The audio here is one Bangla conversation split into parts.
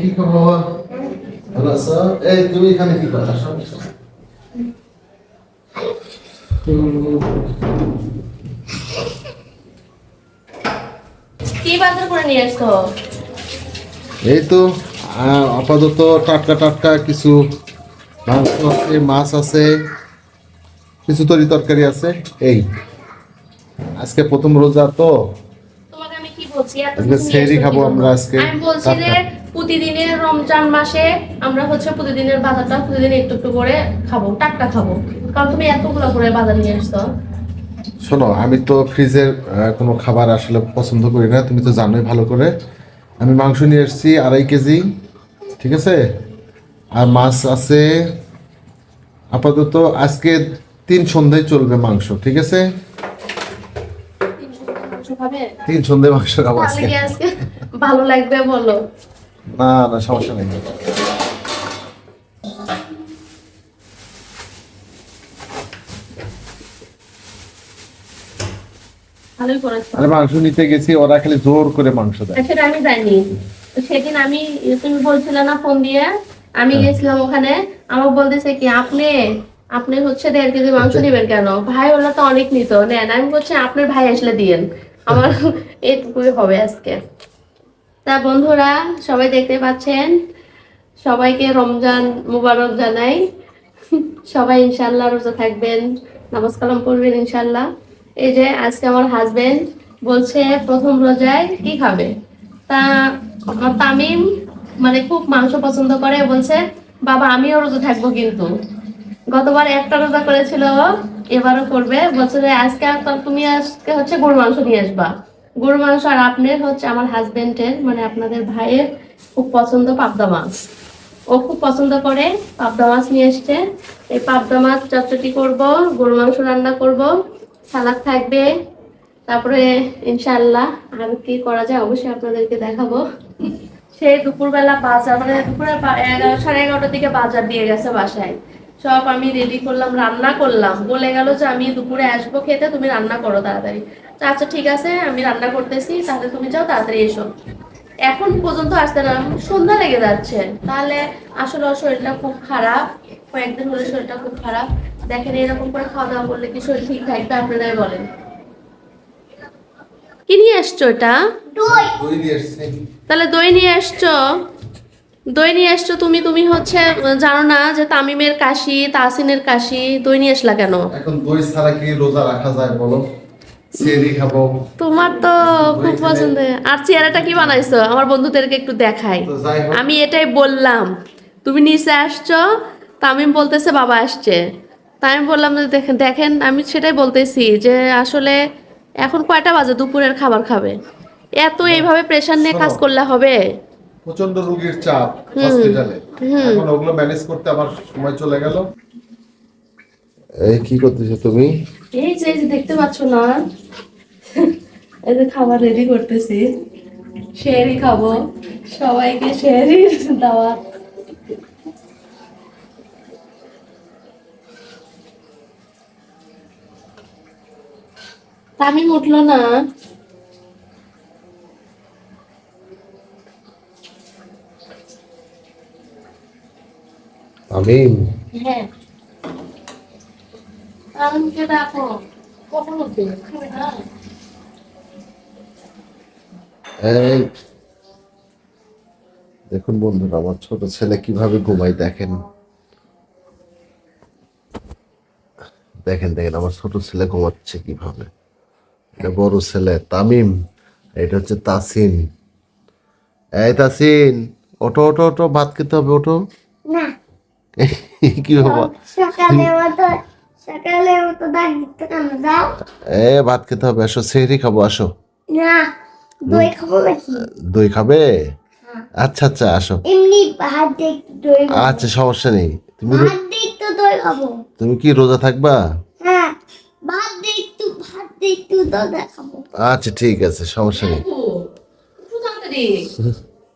কি খবর ভালো আছো এই তুমি এখানে কি আসো, এই তো আপাতত টাটকা টাটকা কিছু মাংস আছে মাছ আছে কিছু তরি তরকারি আছে। এই আজকে প্রথম রোজা তো। বলছি আজকে সেহরি খাব আমরা আজকে। আমি বলছি যে প্রতিদিনের রমজান মাসে আমরা হচ্ছে প্রতিদিনের বাজারটা প্রতিদিন একটু একটু করে খাব টাটকা খাব। কারণ তুমি এতগুলো করে বাজার নিয়ে আসছো। শোনো আমি তো ফ্রিজের কোনো খাবার আসলে পছন্দ করি না তুমি তো জানোই ভালো করে। আমি মাংস নিয়ে এসেছি আড়াই কেজি ঠিক আছে? আর মাছ আছে আপাতত আজকে তিন সন্ধ্যায় চলবে মাংস ঠিক আছে? খাবে তিন সন্ধ্যায় মাংস খাব আজকে আজকে ভালো লাগবে বলো? না না সমস্যা নেই। আরে মাংস নিতে গেছি ওরা খালি জোর করে মাংস দেয়। সেটা আমি জানি। সেদিন আমি তুমি বলছিলে না ফোন দিয়ে আমি হ্যাঁ। গেছিলাম ওখানে আমাকে বলতেছে কি আপনি আপনি হচ্ছে দেড় কেজি মাংস নেবেন কেন? ভাই ওরা তো অনেক নিত। নেন আমি বলছি আপনার ভাই আসলে দিয়েন। আমার এইটুকুই হবে আজকে। তা বন্ধুরা, সবাই দেখতে পাচ্ছেন? সবাইকে রমজান মুবারক জানাই। সবাই ইনশাল্লাহ রোজা থাকবেন, নামাজ কালাম পড়বেন ইনশাল্লাহ। এই যে আজকে আমার হাজবেন্ড বলছে, প্রথম রোজায় কি খাবে? তা আমার তামিম মানে খুব মাংস পছন্দ করে, বলছে, বাবা, আমিও রোজা থাকব কিন্তু। গতবার একটা রোজা করেছিল এবারও করবে। বছরে আজকে তুমি আজকে হচ্ছে গরু মাংস নিয়ে আসবা। গরু মাংস আর আপনার হচ্ছে আমার হাজবেন্ডের মানে আপনাদের ভাইয়ের খুব পছন্দ পাবদা মাছ। ও খুব পছন্দ করে, পাবদা মাছ নিয়ে এসছে। এই পাবদা মাছ চটচটি করব গরু মাংস রান্না করব, সালাদ থাকবে। তারপরে ইনশাআল্লাহ আর কি করা যায় অবশ্যই আপনাদেরকে দেখাবো। সেই দুপুরবেলা বাজার মানে দুপুরে সাড়ে এগারোটার দিকে বাজার দিয়ে গেছে বাসায়। সব আমি রেডি করলাম রান্না করলাম। বলে গেল যে আমি দুপুরে আসব খেতে তুমি রান্না করো তাড়াতাড়ি। তো আচ্ছা ঠিক আছে আমি রান্না করতেছি তাহলে তুমি যাও তাড়াতাড়ি এসো। এখন পর্যন্ত আসতে না সন্ধ্যা লেগে যাচ্ছে। তাহলে আসলে ওর শরীরটা খুব খারাপ কয়েকদিন হলে শরীরটা খুব খারাপ। দেখেন এরকম করে খাওয়া দাওয়া করলে কি শরীর ঠিক থাকবে আপনারাই বলেন। কি নিয়ে আসছো এটা? তাহলে দই নিয়ে আসছো? দই নিয়ে আসছো তুমি তুমি হচ্ছে জানো না যে তামিমের কাশি তাসিনের কাশি দই নিয়ে আসলা কেন? এখন দই ছাড়া কি রোজা রাখা যায় বলো? খাব। তোমার তো খুব পছন্দ। আর চেহারাটা কি বানাইছো? আমার বন্ধুদেরকে একটু দেখাই। আমি এটাই বললাম তুমি নিচে আসছো তামিম বলতেছে বাবা আসছে। তাই আমি বললাম যে দেখেন দেখেন আমি সেটাই বলতেছি যে আসলে এখন কয়টা বাজে? দুপুরের খাবার খাবে। এত এইভাবে প্রেশার নিয়ে কাজ করলে হবে? প্রচণ্ড রোগীর চাপ হসপিটালে এখন ওগুলো ম্যানেজ করতে আমার সময় চলে গেল। এই কি করতেছো তুমি? এই যে এই দেখতে পাচ্ছ না? এই যে খাবার রেডি করতেছি। শেয়ারি খাব। সবাইকে শেয়ারি দেওয়া তামিম উঠল না। তামিম হ্যাঁ। কখন উঠবে? এই দেখুন বন্ধুরা আমার ছোট ছেলে কীভাবে ঘুমাই দেখেন। দেখেন দেখেন আমার ছোট ছেলে ঘুমাচ্ছে কীভাবে। এটা বড় ছেলে তামিম এটা হচ্ছে তাসিন। এই তাসিন ওটো ওটো ওটো ভাত খেতে হবে ওটো না। কি বাবা সকালে মতো সকালে মতো ডাক দিতে কেন যাও এ ভাত খেতে হবে আসো সেহরি খাব আসো। না দই খাব নাকি? দই খাবে? আচ্ছা আচ্ছা আসো। এমনি ভাত দিয়ে দই আচ্ছা সমস্যা নেই। তুমি ভাত দিয়ে একটু দই খাব। তুমি কি রোজা থাকবা? হ্যাঁ ভাত দিয়ে একটু ভাত দিয়ে একটু দই খাব। আচ্ছা ঠিক আছে সমস্যা নেই।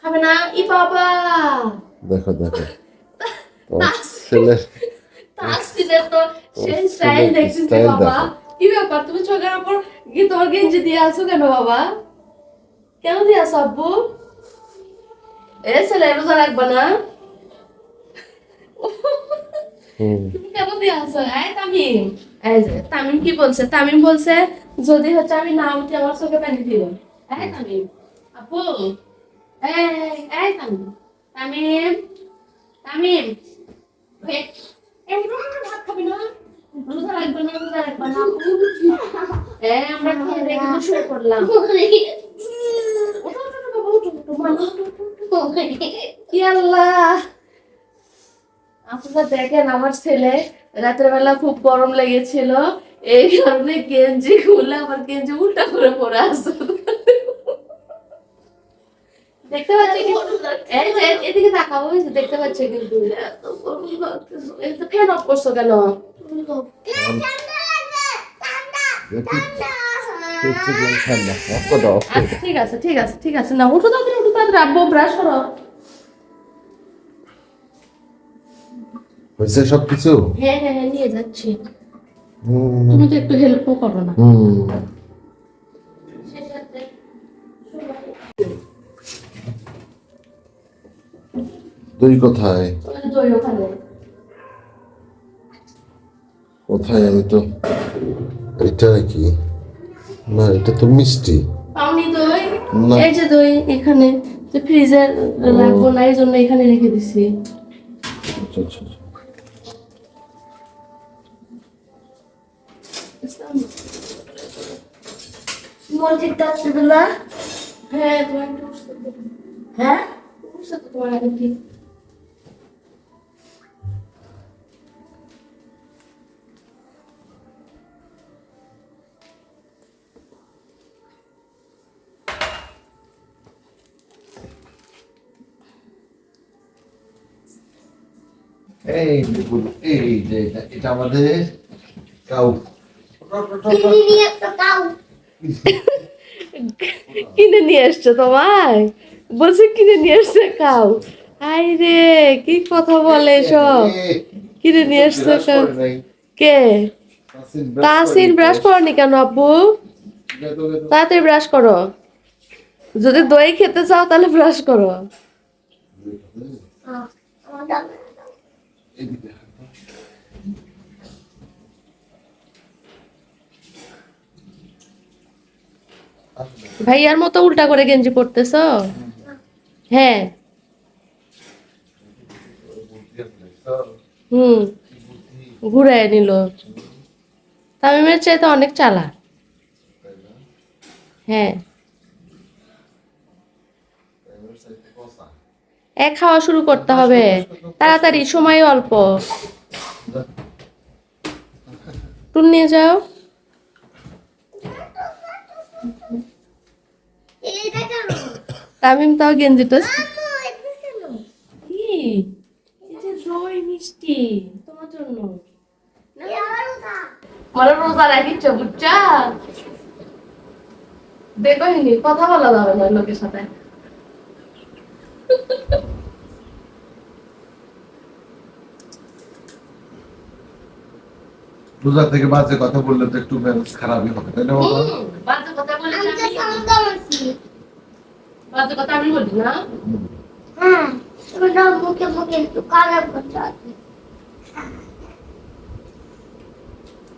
খাবে না? ই বাবা। দেখো দেখো। তোমার ছেলে তো সেই স্টাইল দেখছিস বাবা কি ব্যাপার? তুমি চোখের উপর কি তোমার গেঞ্জি দিয়ে আছো কেন বাবা? কেন দিয়ে আছো আব্বু? এ ছেলে রোজা রাখবা না? তুমি কেন দিয়ে আসো এই তামিম এই যে তামিম কি বলছে? তামিম বলছে যদি হচ্ছে আমি না উঠি আমার চোখে পানি দিও। এই তামিম আপু এই এই তামিম তামিম তামিম আপনারা দেখেন আমার ছেলে, রাতের বেলা খুব গরম লেগেছিল। এই কারণে গেঞ্জি খুলে আমার গেঞ্জি উল্টা করে পরে আসছে দেখতে পাচ্ছি এই যে এদিকে তাকাও দেখতে পাচ্ছি কিন্তু। ফ্যান অফ করছ কেন? আচ্ছা ঠিক আছে ঠিক আছে ঠিক আছে। না উঠো উঠো আব্বু ব্রাশ করো। হয়েছে সব কিছু হ্যাঁ হ্যাঁ হ্যাঁ নিয়ে যাচ্ছি। তুমি তো একটু হেল্পও করো না। দই কোথায় দই ওখানে কোথায় আমি তো এটা নাকি? না এটা তো মিষ্টি। পাওনি দই? না। এই যে দই এখানে তো ফ্রিজে রাখব না এই জন্য এখানে রেখে দিছি। আচ্ছা আচ্ছা আচ্ছা। মসজিদটা হ্যাঁ তোমার। হ্যাঁ? তোমার আগে ঠিক। এই দেখুন, এই যে এটা এটা আমাদের কাউ। কিনে নিয়ে কাউ? এসছো তোমায়? বলছে কিনে নিয়ে এসছে খাও হাই রে কি কথা বলে সব কিনে নিয়ে এসছে খাও কে? তাসিন ব্রাশ করনি। কেন আব্বু? তাড়াতাড়ি ব্রাশ করো। যদি দই খেতে চাও তাহলে ব্রাশ করো। ভাইয়ার মতো উল্টা করে গেঞ্জি পরতেছো? হ্যাঁ। হুম। ঘুরায় নিল। তামিমের চাইতে অনেক চালা হ্যাঁ। এক খাওয়া শুরু করতে হবে। তাড়াতাড়ি সময় অল্প। টুন নিয়ে যাও। তামিম তাও গেঞ্জিটা কি? দই মিষ্টি তোমার জন্য। এই আমারও না। আমার রোজা রাখিচ্ছ বুঝছা? দেখো কথা বলা যাবে না লোকের সাথে। রোজা থেকে বাজে কথা বললে তো একটু মেজাজ খারাপই হবে তাই না বাবা? বাজে কথা বলি আমি তো আমি আছি। বাজে কথা আমি বলি না। হ্যাঁ তুমি মুখে মুখে একটু কালা করতে আছে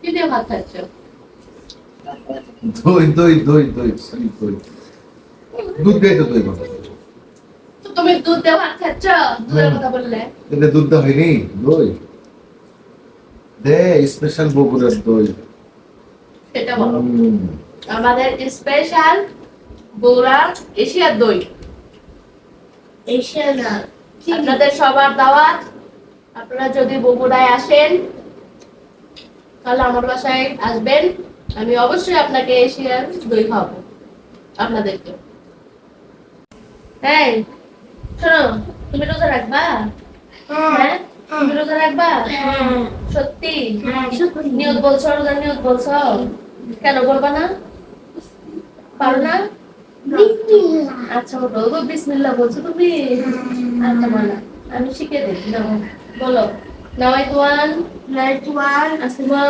কি দিয়ে ভাত খাচ্ছ? দই দই দই দই সরি দই। দুধ দেয় তো দই বাবা তো তুমি দুধ দিয়ে ভাত খাচ্ছ? দুধের কথা বললে। এটা দুধ দেওয়া হয়নি? দই? দে স্পেশাল বগুড়ার দই। সেটা বলো। আমাদের স্পেশাল বৌরা এশিয়ার দই। এসে না আপনাদের সবার দাওয়াত। আপনারা যদি বগুড়ায় আসেন তাহলে আমার বাসায় আসবেন। আমি অবশ্যই আপনাকে এশিয়ার দই খাওয়াবো আপনাদেরকে। হ্যাঁ শোনো তুমি রোজা রাখবা? হ্যাঁ। তুমি রোজা রাখবা হ্যাঁ। সত্যি? হ্যাঁ নিয়ত বলছো রোজা নিয়ত বলছো? কেন বলবা না? পারো না? আচ্ছা ওটো বিসমিল্লা বলছো তুমি? আচ্ছা মানা। আমি শিখে দিই বলো। নাওয়াইতুয়ান নাইটওয়ান আসিমা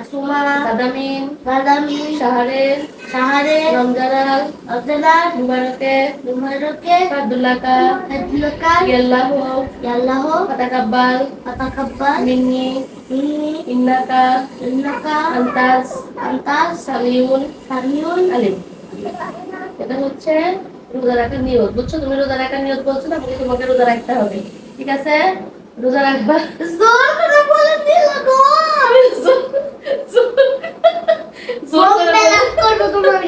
আসুমা কাদামিন বাদামি শাহরের সাহারে রমজানাল আব্দুল্লাহ মুবারকে মুবারকে আব্দুল্লাকা আব্দুল্লাহ ইয়াল্লাহু ইয়াল্লাহ ফাতাকাব্বাল আতাকাব্বাল মিন্নি মিন্নি ইন্নাকা ইন্নাকা আন্তাস আন্তাস সামিউল সামিউল আলিম। এটা হচ্ছে রোজা রাখার নিয়ত। বুঝছ? তুমি রোজা রাখার নিয়ত বলছো না তোমাকে রোজা রাখতে হবে। ঠিক আছে? রোজা রাখবা জোর করে বলে দিল গো। জোর- জোর- জোর জোর করে করব তোমার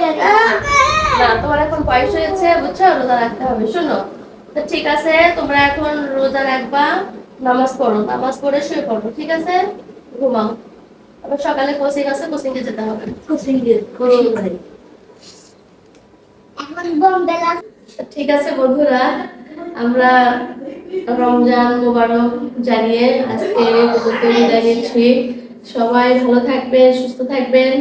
না তোমার এখন বয়স হয়েছে বুঝছ? রোজা রাখতে হবে শোনো। তো ঠিক আছে তোমরা এখন রোজা রাখবা নামাজ পড়ো। নামাজ পড়ে শুয়ে পড়ো ঠিক আছে? ঘুমাও। আবার সকালে কোচিং আছে কোচিং এ যেতে হবে। কোচিং ঠিক আছে বন্ধুরা। আমরা রমজান মোবারক জানিয়ে আজকে বিদায় সবাই ভালো থাকবেন, সুস্থ থাকবেন।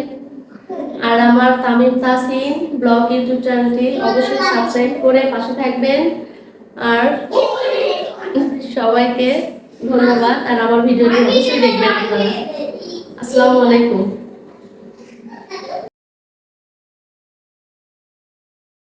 আর আমার তামিম তাসিন ব্লগ ইউটিউব চ্যানেলটি অবশ্যই সাবস্ক্রাইব করে পাশে থাকবেন। আর সবাইকে ধন্যবাদ। আর আমার ভিডিওটি অবশ্যই দেখবেন আসসালামু আলাইকুম।